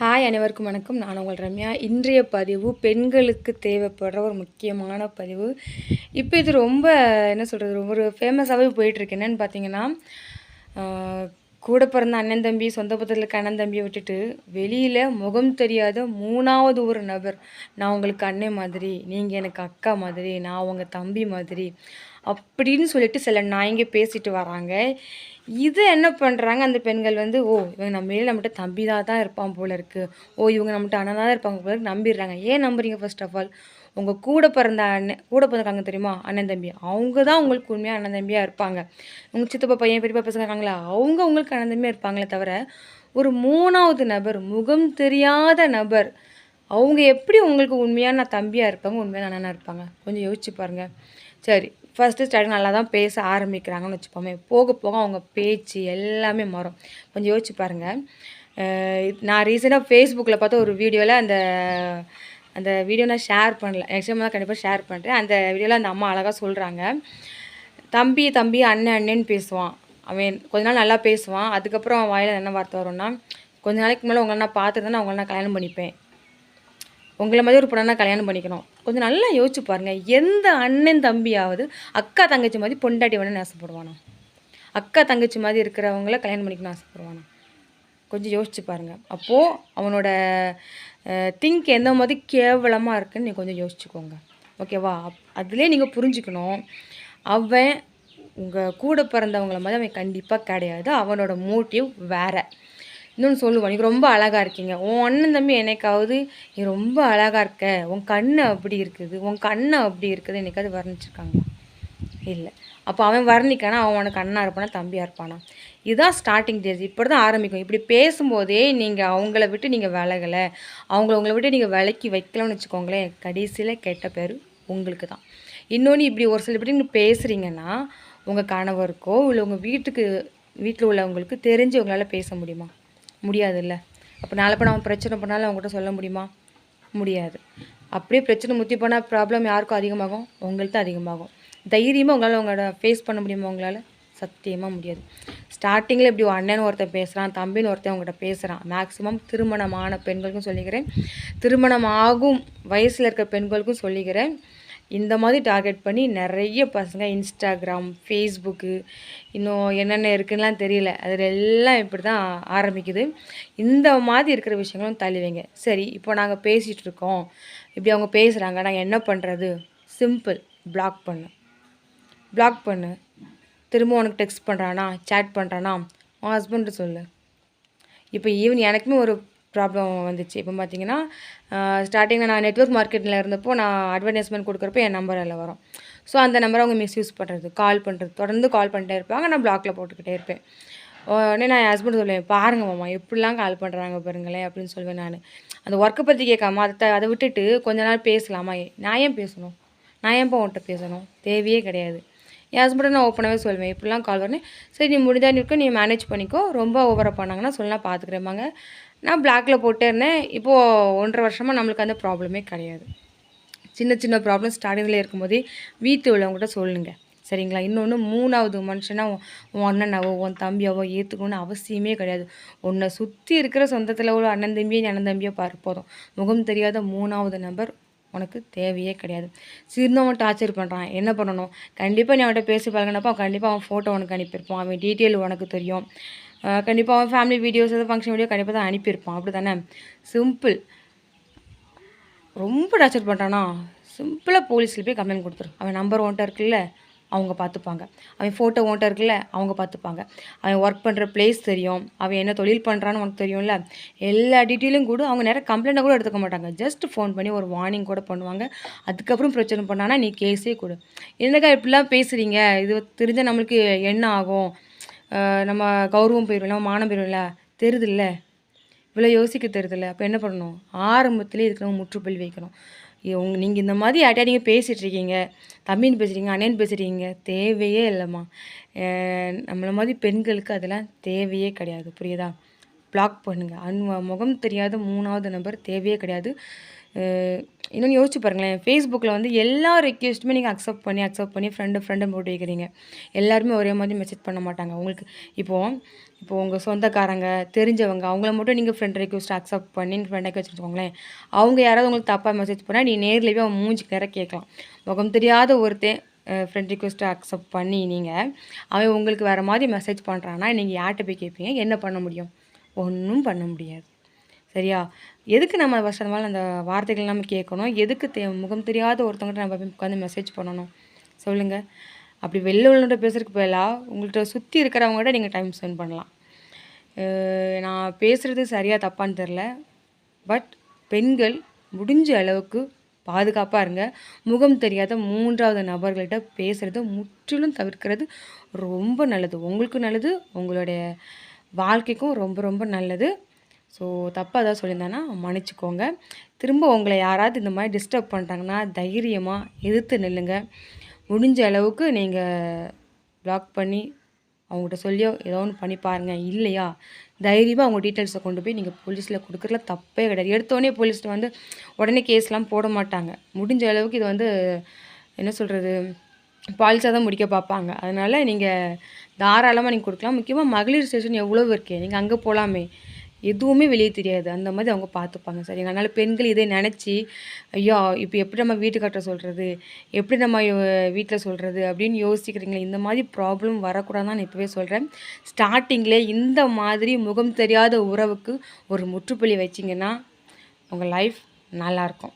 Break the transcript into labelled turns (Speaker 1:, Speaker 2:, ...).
Speaker 1: Hi அனைவருக்கும் வணக்கம். நான் உங்கள் ரம்யா. இன்றைய பதிவு பெண்களுக்கு தேவைப்படுற ஒரு முக்கியமான பதிவு. இப்போ இது ரொம்ப என்ன சொல்கிறது ஒரு ஃபேமஸாகவே போயிட்டுருக்கு. என்னென்னு பார்த்தீங்கன்னா கூட பிறந்த அண்ணன் தம்பி சொந்த பக்கத்தில் இருக்க அண்ணன் தம்பியை விட்டுட்டு வெளியில் முகம் தெரியாத மூணாவது ஒரு நபர். நான் உங்களுக்கு அண்ணன் மாதிரி நீங்கள் எனக்கு அக்கா மாதிரி நான் உங்கள் தம்பி மாதிரி. அப்படின்னு சொல்லிட்டு சில நாய்ங்க பேசிட்டு வராங்க. இது என்ன பண்ணுறாங்க அந்த பெண்கள் வந்து ஓ இவங்க நம்ம மேலே நம்மகிட்ட தம்பி தான் தான் இருப்பான் போல இருக்குது ஓ இவங்க நம்மகிட்ட அண்ணன் தான் இருப்பாங்க போல இருக்கு. நம்பிடுறாங்க. ஏன் நம்புறீங்க ஃபர்ஸ்ட் ஆஃப் ஆல் உங்கள் கூட பிறந்த அண்ணன் கூட பிறந்தாங்க தெரியுமா? அண்ணன் தம்பி. அவங்க தான் உங்களுக்கு உண்மையாக அண்ணன் தம்பியாக இருப்பாங்க. உங்கள் சித்தப்பா பையன் பெரியப்பா பசங்க இருக்காங்களா அவங்க உங்களுக்கு அண்ணன் தம்பியாக இருப்பாங்களே தவிர ஒரு மூணாவது நபர் முகம் தெரியாத நபர் அவங்க எப்படி உங்களுக்கு உண்மையான தம்பியாக இருப்பாங்க? உண்மையான அண்ணனாக இருப்பாங்க? கொஞ்சம் யோசிச்சு பாருங்கள் சரி. ஃபஸ்ட்டு ஸ்டார்டிங் நல்லா தான் பேச ஆரம்பிக்கிறாங்கன்னு வச்சுப்போமே போக போக அவங்க பேச்சு எல்லாமே மாறும். கொஞ்சம் யோசிச்சு பாருங்கள் நான் ரீசெண்டாக ஃபேஸ்புக்கில் பார்த்த ஒரு வீடியோவில் அந்த அந்த வீடியோ நான் ஷேர் பண்ணல. நெக்ஸ்ட் டைம் தான் கண்டிப்பாக ஷேர் பண்ணுறேன் அந்த வீடியோவில் அந்த அம்மா அழகாக சொல்கிறாங்க தம்பி தம்பி அண்ணன் அண்ணன்னு பேசுவான். அவன் கொஞ்ச நாள் நல்லா பேசுவான். அதுக்கப்புறம் அவன் வாயில் என்ன வார்த்தை வரும்னா கொஞ்ச நாளைக்கு முன்னாடி உங்களை நான் பார்த்துருந்தேன் நான் உங்களை நான் கல்யாணம் பண்ணிப்பேன். உங்களை மாதிரி ஒரு பொண்ணை கல்யாணம் பண்ணிக்கணும். கொஞ்சம் நல்லா யோசிச்சு பாருங்கள் எந்த அண்ணன் தம்பியாவது அக்கா தங்கச்சி மாதிரி பொண்டாட்டி வேணும்னு ஆசைப்படுவானா? அக்கா தங்கச்சி மாதிரி இருக்கிறவங்கள கல்யாணம் பண்ணிக்கணும்னு ஆசைப்படுவானா? கொஞ்சம் யோசிச்சு பாருங்கள் அப்போது அவனோட திங்க் எந்த மாதிரி கேவலமாக இருக்குன்னு நீங்கள் கொஞ்சம் யோசிச்சுக்கோங்க. ஓகேவா அப் அதுலேயே நீங்கள் புரிஞ்சுக்கணும். அவன் உங்கள் கூட பிறந்தவங்கள மாதிரி அவன் கண்டிப்பாக கிடையாது. அவனோட மோட்டிவ் வேற. இன்னொன்று சொல்லுவான் நீங்கள் ரொம்ப அழகாக இருக்கீங்க. உன் அண்ணன் தம்பி என்னைக்காவது நீ ரொம்ப அழகாக இருக்க. உன் கண்ணு அப்படி இருக்குது. உன் கண்ணு அப்படி இருக்குது. என்னைக்காவது வர்ணிச்சிருக்காங்களா? இல்லை. அப்போ அவன் வர்ணிக்கானா? அவன் உனக்கு அண்ணா இருப்பானா? தம்பியாக இருப்பானா? இதுதான் ஸ்டார்டிங் டேஸ் இப்படி தான் ஆரம்பிக்கும். இப்படி பேசும்போதே நீங்கள் அவங்கள விட்டு நீங்கள் விலகலை. அவங்கள உங்களை விட்டு நீங்கள் விலக்கி வைக்கலன்னு வச்சுக்கோங்களேன். கடைசியில் கெட்ட பேர் உங்களுக்கு தான் இன்னொன்று இப்படி ஒரு சில பேர் நீங்கள் பேசுகிறீங்கன்னா உங்கள் கணவருக்கோ இல்லை உங்கள் வீட்டுக்கு வீட்டில் உள்ளவங்களுக்கு தெரிஞ்சு உங்களால் பேச முடியுமா? முடியாதுல்ல. அப்போ நாளை இப்போ அவன் பிரச்சனை பண்ணாலும் அவங்ககிட்ட சொல்ல முடியுமா? முடியாது. அப்படியே பிரச்சனை முத்தி போனால் ப்ராப்ளம் யாருக்கும் அதிகமாகும்? உங்களுக்கு தான் அதிகமாகும். தைரியமாக உங்களால் உங்களோட ஃபேஸ் பண்ண முடியுமா உங்களால்? சத்தியமாக முடியாது. ஸ்டார்டிங்கில் இப்படி அண்ணன் ஒருத்தன் பேசுகிறான் தம்பின்னு ஒருத்தன் உங்கள்கிட்ட பேசுகிறான் மேக்ஸிமம் திருமணமான பெண்களுக்கும் சொல்லிக்கிறேன். திருமணம் ஆகும் வயசில் இருக்கிற பெண்களுக்கும் சொல்லிக்கிறேன். இந்த மாதிரி டார்கெட் பண்ணி நிறைய பசங்க இன்ஸ்டாகிராம் ஃபேஸ்புக்கு இன்னும் என்னென்ன இருக்குன்னுலாம் தெரியல. அதில் எல்லாம் இப்படி தான் ஆரம்பிக்குது. இந்த மாதிரி இருக்கிற விஷயங்களும் தள்ளி வைங்க. சரி இப்போ நாங்கள் பேசிகிட்டு இருக்கோம். இப்படி அவங்க பேசுகிறாங்க நாங்கள் என்ன பண்ணுறது சிம்பிள் பிளாக் பண்ணு. பிளாக் பண்ணு. திரும்ப உனக்கு டெக்ஸ்ட் பண்ணுறானா சேட் பண்ணுறானா உன் ஹஸ்பண்ட்டு சொல்லு. இப்போ ஈவன் எனக்குமே ஒரு ப்ராப்ளம் வந்துச்சு. இப்போ பார்த்தீங்கன்னா ஸ்டார்டிங்கில் நான் நெட்வொர்க் மார்க்கெட்டில் இருந்தப்போ நான் அட்வர்டைஸ்மெண்ட் கொடுக்குறப்போ என் நம்பர் அதில் வரும். ஸோ அந்த நம்பரை அவங்க மிஸ்யூஸ் பண்ணுறது கால் பண்ணுறது தொடர்ந்து கால் பண்ணிட்டே இருப்பாங்க. நான் பிளாக்ல போட்டுக்கிட்டே இருப்பேன். உடனே நான் என் ஹஸ்பண்ட் சொல்லுவேன் பாருங்க மாமா எப்படிலாம் கால் பண்ணுறாங்க பாருங்களேன் அப்படின்னு சொல்லுவேன் நான். அந்த ஒர்க்கை பற்றி கேட்காம அதை த- அதை விட்டுட்டு கொஞ்ச நாள் பேசலாமா? நான் ஏன் பேசணும்? நான் ஏன்ப்பா உன்கிட்ட பேசணும்? தேவையே கிடையாது. என் ஹஸ்பண்டை நான் ஓப்பனாகவே சொல்லுவேன். இப்படிலாம் கால் வரேன் சரி நீ முடிஞ்சா நீ நீ மேனேஜ் பண்ணிக்கோ. ரொம்ப ஓவராக பண்ணாங்கன்னா சொல்லலாம் பார்த்துக்கிறேம்மாங்க நான் பிளாக்ல போட்டே இருந்தேன். இப்போது ஒன்றரை வருஷமாக நம்மளுக்கு அந்த ப்ராப்ளமே கிடையாது. சின்ன சின்ன ப்ராப்ளம் ஸ்டார்டிங்கில் இருக்கும்போதே வீட்டு உள்ளவங்ககிட்ட சொல்லுங்க. சரிங்களா? இன்னொன்று மூணாவது மனுஷனா உன் அண்ணனாவோ உன் தம்பியாவோ ஏற்றுக்கணும்னு அவசியமே கிடையாது. உன்னை சுற்றி இருக்கிற சொந்தத்தில் உள்ள அண்ணன் தம்பியோ அண்ணன் தம்பியோ பார்ப்போதும் முகம் தெரியாத மூணாவது நபர் உனக்கு தேவையே கிடையாது. சிறந்தவன் டார்ச்சர் பண்ணுறான் என்ன பண்ணணும்? கண்டிப்பாக நீ அவன்கிட்ட பேசி பழகினப்போ அவன் கண்டிப்பாக அவன் ஃபோட்டோ உனக்கு அனுப்பியிருப்பான். அவன் டீட்டெயில் உனக்கு தெரியும். கண்டிப்பாக அவன் ஃபேமிலி வீடியோஸ் எதாவது ஃபங்க்ஷன் வீடியோ கண்டிப்பாக தான் அனுப்பியிருப்பான். அப்படி தானே சிம்பிள் ரொம்ப டார்ச்சர் பண்ணுறானா சிம்பிளாக போலீஸில் போய் கம்ப்ளைண்ட் கொடுத்துரு. அவன் நம்பர் ஒன்ட்ட இருக்குல்ல? அவங்க பார்த்துப்பாங்க. அவன் ஃபோட்டோ ஒன்ட்ட இருக்குல்ல அவங்க பார்த்துப்பாங்க. அவன் ஒர்க் பண்ணுற பிளேஸ் தெரியும். அவன் என்ன தொழில் பண்ணுறான்னு உனக்கு தெரியும்ல. எல்லா டீட்டெயிலும் கூட அவங்க நேரம் கம்ப்ளைண்ட்டை கூட எடுத்துக்க மாட்டாங்க. ஜஸ்ட் ஃபோன் பண்ணி ஒரு வார்னிங் கூட பண்ணுவாங்க. அதுக்கப்புறம் பிரச்சனை பண்ணானா நீ கேஸே கொடு. என்னக்கா இப்படிலாம் பேசுகிறீங்க இது தெரிஞ்சால் நம்மளுக்கு என்ன ஆகும்? நம்ம கௌரவம் போயிடும் நம்ம மானம் போயிடும்ல தெரியுதுல்ல இவ்வளோ யோசிக்க தெரியுதுல்ல அப்போ என்ன பண்ணணும்? ஆரம்பத்திலே இதுக்கு நம்ம முற்றுப்புள்ளி வைக்கணும். உங்க நீங்கள் இந்த மாதிரி யார்ட்டா நீங்கள் பேசிகிட்ருக்கீங்க தம்பின்னு பேசுகிறீங்க அண்ணன் பேசுகிறீங்க தேவையே இல்லைம்மா. நம்மளை மாதிரி பெண்களுக்கு அதெல்லாம் தேவையே கிடையாது புரியுதா? பிளாக் பண்ணுங்கள் அன் முகம் தெரியாத மூணாவது நபர் தேவையே கிடையாது. இன்னொன்று யோசிச்சு பாருங்களேன். ஃபேஸ்புக்கில் வந்து எல்லா ரெக்வெஸ்ட்டுமே நீங்கள் அக்செப்ட் பண்ணி அக்செப்ட் பண்ணி ஃப்ரெண்டு ஃப்ரெண்டு போட்டு வைக்கிறீங்க. எல்லாருமே ஒரே மாதிரி மெசேஜ் பண்ண மாட்டாங்க. உங்களுக்கு இப்போது இப்போ உங்கள் சொந்தக்காரங்க தெரிஞ்சவங்க அவங்கள மட்டும் நீங்கள் ஃப்ரெண்ட் ரெக்வெஸ்ட் அக்செப்ட் பண்ணி ஃப்ரெண்ட் ரெக்வெஸ்ட் வச்சுக்கோங்களேன். அவங்க யாராவது உங்களுக்கு தப்பாக மெசேஜ் பண்ணால் நீ நேர்லேயே அவன் மூஞ்சி நேரம் கேட்கலாம். முகம் தெரியாத ஒருத்தன் ஃப்ரெண்ட் ரிக்வெஸ்ட்டை அக்செப்ட் பண்ணி நீங்கள் அவன் உங்களுக்கு வேறு மாதிரி மெசேஜ் பண்ணுறான்னா நீங்கள் யார்கிட்ட போய் கேட்பீங்க? என்ன பண்ண முடியும்? ஒன்றும் பண்ண முடியாது. சரியா? எதுக்கு நம்ம வருஷம் அந்த வார்த்தைகள் நம்ம கேட்கணும்? எதுக்கு தே முகம் தெரியாத ஒருத்தவங்கள்ட்ட நம்ம போய் உட்காந்து மெசேஜ் பண்ணணும்? சொல்லுங்கள் அப்படி வெளில உள்ளவங்கள்ட்ட பேசுறதுக்கு பதிலாக உங்கள்கிட்ட சுற்றி இருக்கிறவங்ககிட்ட நீங்கள் டைம் ஸ்பெண்ட் பண்ணலாம். நான் பேசுகிறது சரியாக தப்பான்னு தெரில பட் பெண்கள் முடிஞ்ச அளவுக்கு பாதுகாப்பாக இருங்க. முகம் தெரியாத மூன்றாவது நபர்கள்ட்ட பேசுகிறத முற்றிலும் தவிர்க்கிறது ரொம்ப நல்லது. உங்களுக்கும் நல்லது உங்களுடைய வாழ்க்கைக்கும் ரொம்ப ரொம்ப நல்லது. ஸோ தப்பாக ஏதாவது சொல்லியிருந்தேன்னா மன்னிச்சுக்கோங்க. திரும்ப உங்களை யாராவது இந்த மாதிரி டிஸ்டர்ப் பண்ணுறாங்கன்னா தைரியமாக எதிர்த்து நில்லுங்க. முடிஞ்ச அளவுக்கு நீங்கள் ப்ளாக் பண்ணி அவங்ககிட்ட சொல்லியோ ஏதோ ஒன்று பண்ணி பாருங்கள் இல்லையா? தைரியமாக அவங்க டீட்டெயில்ஸை கொண்டு போய் நீங்கள் போலீஸில் கொடுக்குறதுல தப்பே கிடையாது. எடுத்தோடனே போலீஸ்ட்டு வந்து உடனே கேஸ்லாம் போட மாட்டாங்க. முடிஞ்ச அளவுக்கு இது வந்து என்ன சொல்கிறது பாலிசாக தான் முடிக்க பார்ப்பாங்க. அதனால் நீங்கள் தாராளமாக நீங்கள் கொடுக்கலாம். முக்கியமாக மகளிர் ஸ்டேஷன் எவ்வளோ இருக்கே? நீங்கள் அங்கே போகலாமே எதுவுமே வெளியே தெரியாது. அந்த மாதிரி அவங்க பார்த்துப்பாங்க சரிங்க அதனால் பெண்கள் இதை நினச்சி ஐயோ இப்போ எப்படி நம்ம வீட்டு கட்ட சொல்கிறது எப்படி நம்ம வீட்டில் சொல்கிறது அப்படின்னு யோசிக்கிறீங்களே இந்த மாதிரி ப்ராப்ளம் வரக்கூடாதுன்னு நான் இப்போவே சொல்கிறேன் ஸ்டார்டிங்கில் இந்த மாதிரி முகம் தெரியாத உறவுக்கு ஒரு முற்றுப்புள்ளி வச்சிங்கன்னா உங்கள் லைஃப் நல்லாயிருக்கும்